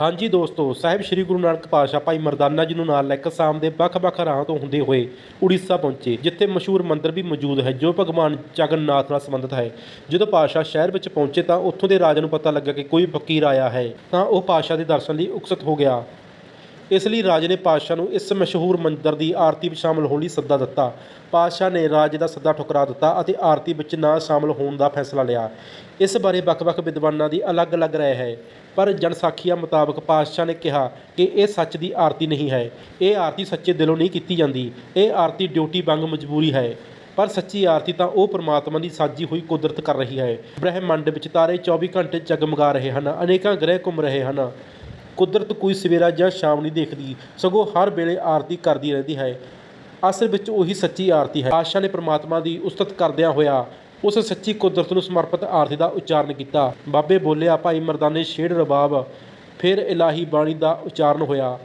ਹਾਂਜੀ ਦੋਸਤੋ, ਸਾਹਿਬ ਸ੍ਰੀ ਗੁਰੂ ਨਾਨਕ ਪਾਤਸ਼ਾਹ ਭਾਈ ਮਰਦਾਨਾ ਜੀ ਨੂੰ ਨਾਲ ਲੈ ਕੇ ਸਾਮ ਦੇ ਵੱਖ-ਵੱਖ ਰਾਹਾਂ ਤੋਂ ਹੁੰਦੇ ਹੋਏ ਉੜੀਸਾ ਪਹੁੰਚੇ, ਜਿੱਥੇ ਮਸ਼ਹੂਰ ਮੰਦਿਰ ਵੀ ਮੌਜੂਦ ਹੈ, ਜੋ ਭਗਵਾਨ ਜਗਨਨਾਥ ਨਾਲ ਸੰਬੰਧਿਤ ਹੈ। ਜਦੋਂ ਪਾਤਸ਼ਾਹ ਸ਼ਹਿਰ ਵਿੱਚ ਪਹੁੰਚੇ ਤਾਂ ਉੱਥੋਂ ਦੇ ਰਾਜਾ ਨੂੰ ਪਤਾ ਲੱਗਾ ਕਿ ਕੋਈ ਫਕੀਰ ਆਇਆ ਹੈ, ਤਾਂ ਉਹ ਪਾਤਸ਼ਾਹ ਦੇ ਦਰਸ਼ਨ ਲਈ ਉਕਸਤ ਹੋ ਗਿਆ। ਇਸ ਲਈ ਰਾਜੇ ਨੇ ਪਾਤਸ਼ਾਹ ਨੂੰ ਇਸ ਮਸ਼ਹੂਰ ਮੰਦਰ ਦੀ ਆਰਤੀ ਵਿੱਚ ਸ਼ਾਮਲ ਹੋਣ ਲਈ ਸੱਦਾ ਦਿੱਤਾ। ਪਾਤਸ਼ਾਹ ਨੇ ਰਾਜੇ ਦਾ ਸੱਦਾ ਠੁਕਰਾ ਦਿੱਤਾ ਅਤੇ ਆਰਤੀ ਵਿੱਚ ਨਾ ਸ਼ਾਮਲ ਹੋਣ ਦਾ ਫੈਸਲਾ ਲਿਆ। ਇਸ ਬਾਰੇ ਵੱਖ-ਵੱਖ ਵਿਦਵਾਨਾਂ ਦੀ ਅਲੱਗ-ਅਲੱਗ ਰਾਏ ਹੈ। ਪਰ ਜਨਸਾਖੀਆਂ ਮੁਤਾਬਕ ਪਾਤਸ਼ਾਹ ਨੇ ਕਿਹਾ ਕਿ ਇਹ ਸੱਚ ਦੀ ਆਰਤੀ ਨਹੀਂ ਹੈ। ਇਹ ਆਰਤੀ ਸੱਚੇ ਦਿਲੋਂ ਨਹੀਂ ਕੀਤੀ ਜਾਂਦੀ। ਇਹ ਆਰਤੀ ਡਿਊਟੀ ਵਾਂਗ ਮਜਬੂਰੀ ਹੈ। ਪਰ ਸੱਚੀ ਆਰਤੀ ਤਾਂ ਉਹ ਪ੍ਰਮਾਤਮਾ ਦੀ ਸਾਜੀ ਹੋਈ ਕੁਦਰਤ ਕਰ ਰਹੀ ਹੈ। ਬ੍ਰਹਿਮੰਡ ਵਿੱਚ ਤਾਰੇ 24 ਘੰਟੇ ਜਗਮਗਾ ਰਹੇ ਹਨ। ਅਨੇਕਾਂ ਗ੍ਰਹਿ ਘੁੰਮ ਰਹੇ ਹਨ। ਕੁਦਰਤ ਕੋਈ ਸਵੇਰਾ ਜਾਂ ਸ਼ਾਮ ਨਹੀਂ ਦੇਖਦੀ, ਸਗੋਂ ਹਰ ਵੇਲੇ ਆਰਤੀ ਕਰਦੀ ਰਹਿੰਦੀ ਹੈ। ਅਸਲ ਵਿੱਚ ਉਹੀ ਸੱਚੀ ਆਰਤੀ ਹੈ। ਆਸ਼ਾ ਨੇ ਪ੍ਰਮਾਤਮਾ ਦੀ ਉਸਤਤ ਕਰਦਿਆਂ ਹੋਇਆ ਉਸ ਸੱਚੀ ਕੁਦਰਤ ਨੂੰ ਸਮਰਪਿਤ ਆਰਤੀ ਦਾ ਉਚਾਰਨ ਕੀਤਾ। ਬਾਬੇ ਬੋਲਿਆ, ਭਾਈ ਮਰਦਾਨੇ, ਛੇੜ ਰਬਾਬ। ਫਿਰ ਇਲਾਹੀ ਬਾਣੀ ਦਾ ਉਚਾਰਨ ਹੋਇਆ।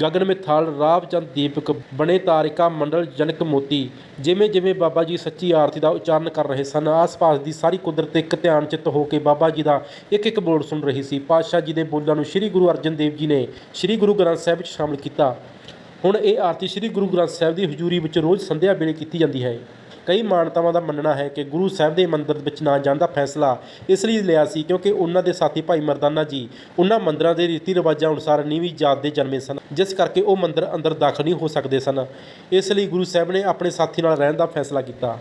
ਗਗਨ ਮਿਥਾਲ ਰਾਵ ਚੰਦ ਦੀਪਕ, ਬਣੇ ਤਾਰਿਕਾ, ਮੰਡਲ ਜਨਕ ਮੋਤੀ, ਜਿਵੇਂ ਜਿਵੇਂ ਬਾਬਾ ਜੀ ਸੱਚੀ ਆਰਤੀ ਦਾ ਉਚਾਰਨ ਕਰ ਰਹੇ ਸਨ, ਆਸ-ਪਾਸ ਦੀ ਸਾਰੀ ਕੁਦਰਤ ਇੱਕ ਧਿਆਨ ਚਿੱਤ ਹੋ ਕੇ ਬਾਬਾ ਜੀ ਦਾ ਇੱਕ ਇੱਕ ਬੋਲ ਸੁਣ ਰਹੀ ਸੀ। ਪਾਤਸ਼ਾਹ ਜੀ ਦੇ ਬੋਲਾਂ ਨੂੰ ਸ੍ਰੀ ਗੁਰੂ ਅਰਜਨ ਦੇਵ ਜੀ ਨੇ ਸ੍ਰੀ ਗੁਰੂ ਗ੍ਰੰਥ ਸਾਹਿਬ ਵਿੱਚ ਸ਼ਾਮਲ ਕੀਤਾ। ਹੁਣ ਇਹ ਆਰਤੀ ਸ੍ਰੀ ਗੁਰੂ ਗ੍ਰੰਥ ਸਾਹਿਬ ਦੀ ਹਜ਼ੂਰੀ ਵਿੱਚ ਰੋਜ਼ ਸੰਧਿਆ ਵੇਲੇ ਕੀਤੀ ਜਾਂਦੀ ਹੈ। ਕਈ ਮਾਨਤਾਵਾਂ ਦਾ ਮੰਨਣਾ ਹੈ ਕਿ ਗੁਰੂ ਸਾਹਿਬ ਦੇ ਮੰਦਿਰ ਵਿੱਚ ਨਾ ਜਾਣ ਦਾ ਫੈਸਲਾ ਇਸ ਲਈ ਲਿਆ ਸੀ ਕਿਉਂਕਿ ਉਹਨਾਂ ਦੇ ਸਾਥੀ ਭਾਈ ਮਰਦਾਨਾ ਜੀ ਉਹਨਾਂ ਮੰਦਿਰਾਂ ਦੇ ਰੀਤੀ ਰਿਵਾਜਾਂ ਅਨੁਸਾਰ ਨੀਵੀਂ ਜਾਤ ਦੇ ਜਨਮੇ ਸਨ, ਜਿਸ ਕਰਕੇ ਉਹ ਮੰਦਿਰ ਅੰਦਰ ਦਾਖਲ ਨਹੀਂ ਹੋ ਸਕਦੇ ਸਨ। ਇਸ ਲਈ ਗੁਰੂ ਸਾਹਿਬ ਨੇ ਆਪਣੇ ਸਾਥੀ ਨਾਲ ਰਹਿਣ ਦਾ ਫੈਸਲਾ ਕੀਤਾ।